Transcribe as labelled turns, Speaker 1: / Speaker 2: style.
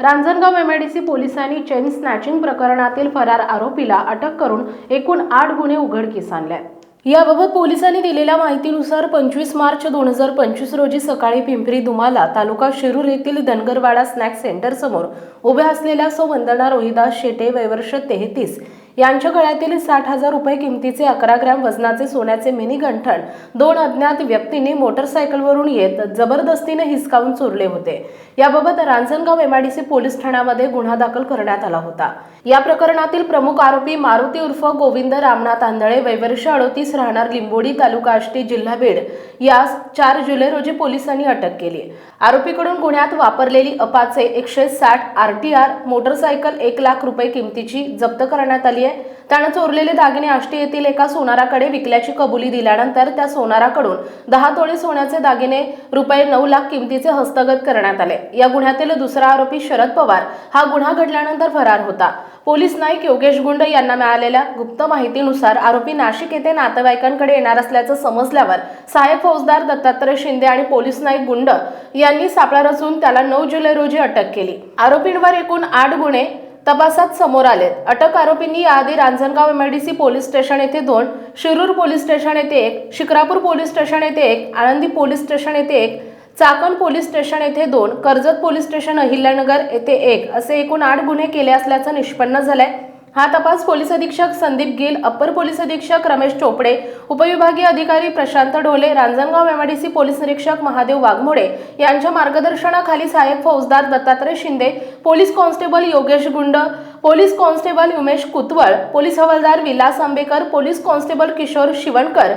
Speaker 1: Ranjangaon MIDC पोलिसांनी chain snatching प्रकरणातील फरार आरोपीला अटक करून एकूण आठ गुन्हे उघडकीस आणले. याबाबत पोलिसांनी दिलेल्या माहितीनुसार पंचवीस मार्च दोन हजार पंचवीस रोजी सकाळी पिंपरी दुमाला तालुका शिरूर येथील धनगरवाडा स्नॅक सेंटरसमोर उभ्या असलेल्या सौ वंदना रोहिदास शेटे वयवर्ष तेहतीस यांच्या गळ्यातील साठ हजार रुपये किमतीचे अकरा ग्रॅम वजनाचे सोन्याचे मिनी गंठण दोन अज्ञात व्यक्तींनी मोटरसायकलवरून येत जबरदस्तीने हिसकावून चोरले होते. याबाबत रांजणगाव एमआयडीसी पोलीस ठाण्यामध्ये गुन्हा दाखल करण्यात आला होता. या प्रकरणातील प्रमुख आरोपी मारुती उर्फ गोविंद रामनाथ आंधळे वैवर्ष अडोतीस राहणार लिंबोडी तालुका आष्टी जिल्हा बीड यास चार जुलै रोजी पोलिसांनी अटक केली आरोपीकडून गुन्ह्यात वापरलेली अपाचे एकशे साठ आर टी आर मोटरसायकल एक लाख रुपये किमतीची जप्त करण्यात आली आहे. त्यानं चोरलेले दागिने आष्टी येथील एका सोनाराकडे विकल्याची कबुली दिल्यानंतर त्या सोनाराकडून दहा तोळे सोन्याचे दागिने रुपये नऊ लाख किमतीचे हस्तगत करण्यात आले. या गुन्ह्यातील दुसरा आरोपी शरद पवार हा गुन्हा घडल्यानंतर फरार होता. पोलीस नाईक योगेश गुंड यांना मिळालेल्या गुप्त माहितीनुसार आरोपी नाशिक येथे नातेवाईकांकडे येणार असल्याचं समजल्यावर सहाय्यक फौजदार दत्तात्रय शिंदे आणि पोलीस नाईक गुंड यांनी सापळा रचून त्याला नऊ जुलै रोजी अटक केली. आरोपींवर एकूण आठ गुन्हे तपासात समोर आलेत. अटक आरोपींनी याआधी रांजणगाव एमआयडीसी पोलीस स्टेशन येथे दोन शिरूर पोलीस स्टेशन येथे एक शिक्रापूर पोलीस स्टेशन येथे एक आनंदी पोलीस स्टेशन येथे एक चाकण पोलीस स्टेशन येथे दोन कर्जत पोलीस स्टेशन अहिल्यानगर येथे एक असे एकूण आठ गुन्हे केले असल्याचं निष्पन्न झालंय. हा तपास पोलीस अधीक्षक संदीप गिल अप्पर पोलीस अधीक्षक रमेश चोपडे उपविभागीय अधिकारी प्रशांत ढोले रांजणगाव एमआयडीसी पोलीस निरीक्षक महादेव वाघमोडे यांच्या मार्गदर्शनाखाली सहाय्यक फौजदार Dattatray Shinde police constable Yogesh Gund police constable Umesh Kutwal police हवालदार विलास आंबेकर पोलीस कॉन्स्टेबल किशोर शिवणकर